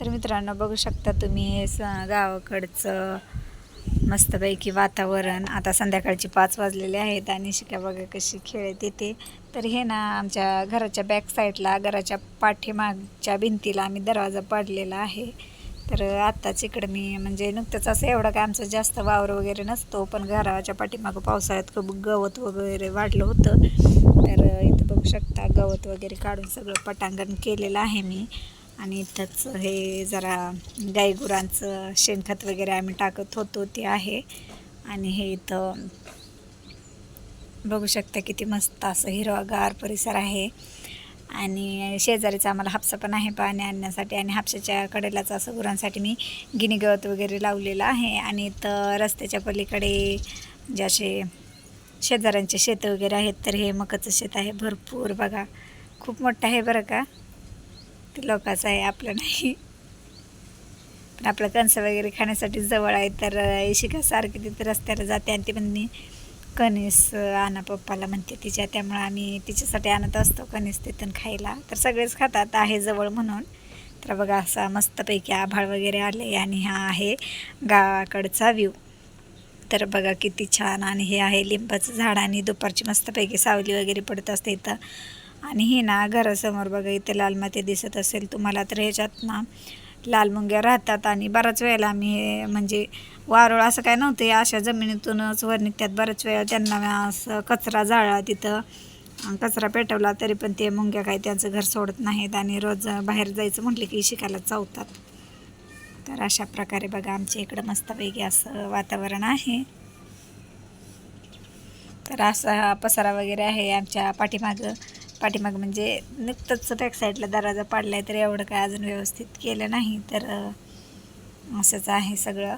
तर मित्रांनो बघू शकता तुम्ही हे स गावाकडचं मस्तपैकी वातावरण. आता संध्याकाळची पाच वाजलेले आहेत आणि शिका बघा कशी खेळत येते. तर हे ना आमच्या घराच्या बॅक साईडला घराच्या पाठीमागच्या भिंतीला आम्ही दरवाजा पाडलेला आहे. तर आत्ताच इकडं मी म्हणजे नुकतंच असं एवढं काय आमचं जास्त वावर वगैरे नसतो पण घराच्या पाठीमागं पावसाळ्यात खूप गवत वगैरे वाढलं होतं. तर इथं बघू शकता गवत वगैरे काढून सगळं पटांगण केलेलं आहे मी. आणि इथंच हे जरा गाईगुरांचं शेणखत वगैरे आम्ही टाकत होतो ते आहे. आणि हे इथं बघू शकता किती मस्त असं हिरवागार परिसर आहे. आणि शेजारीचं आम्हाला हापसा पण आहे पाणी आणण्यासाठी आणि हापशाच्या कडेलाच असं गुरांसाठी मी गिनी गवत वगैरे लावलेलं आहे. आणि इथं रस्त्याच्या पलीकडे जे असे शेजाऱ्यांचे शेतं वगैरे आहेत तर हे मकाचं शेत आहे भरपूर बघा. खूप मोठं आहे बरं का? ते लोकांचं आहे आपलं नाही. पण आपलं कणसं वगैरे खाण्यासाठी जवळ आहे तर इशिका सारखी तिथे रस्त्याला जाते आणि ती म्हणते कणीस आणा पप्पाला म्हणते तिच्या. त्यामुळे आम्ही तिच्यासाठी आणत असतो कणीस तिथून खायला. तर सगळेच खातात आहे जवळ म्हणून. तर बघा असा मस्तपैकी आभाळ वगैरे आले आणि हा आहे गावाकडचा व्ह्यू तर बघा किती छान आणि हे आहे लिंबाचं झाड आणि दुपारची मस्तपैकी सावली वगैरे पडत असते इथं. आणि हे ना घरासमोर बघा इथे लाल माती दिसत असेल. तुम्हाला तर ह्याच्यात ना लाल मुंग्या राहतात आणि बऱ्याच वेळेला आम्ही हे म्हणजे वारुळ असं काय नव्हतं अशा जमिनीतूनच वर निघतात बऱ्याच वेळा त्यांना असं कचरा जाळला तिथं कचरा पेटवला तरी पण ते मुंग्या काय त्यांचं घर सोडत नाहीत आणि रोज बाहेर जायचं म्हटलं की शिकायला चावतात. तर अशा प्रकारे बघा आमच्या इकडं मस्तपैकी असं वातावरण आहे. तर असा हा पसारा वगैरे आहे आमच्या पाठीमागं. पाठीमागं म्हणजे नुकतंच बॅक साईडला दरवाजा पाडला आहे तर एवढं काय अजून व्यवस्थित केलं नाही तर असंच आहे सगळं.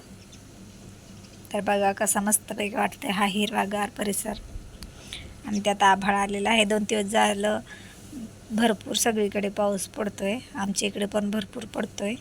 तर बघा कसा मस्तपैकी वाटतं हा हिरवागार परिसर. आणि त्यात आभाळ आलेला आहे. दोन दिवस झालं भरपूर सगळीकडे पाऊस पडतोय. आमच्या इकडे पण भरपूर पडतोय.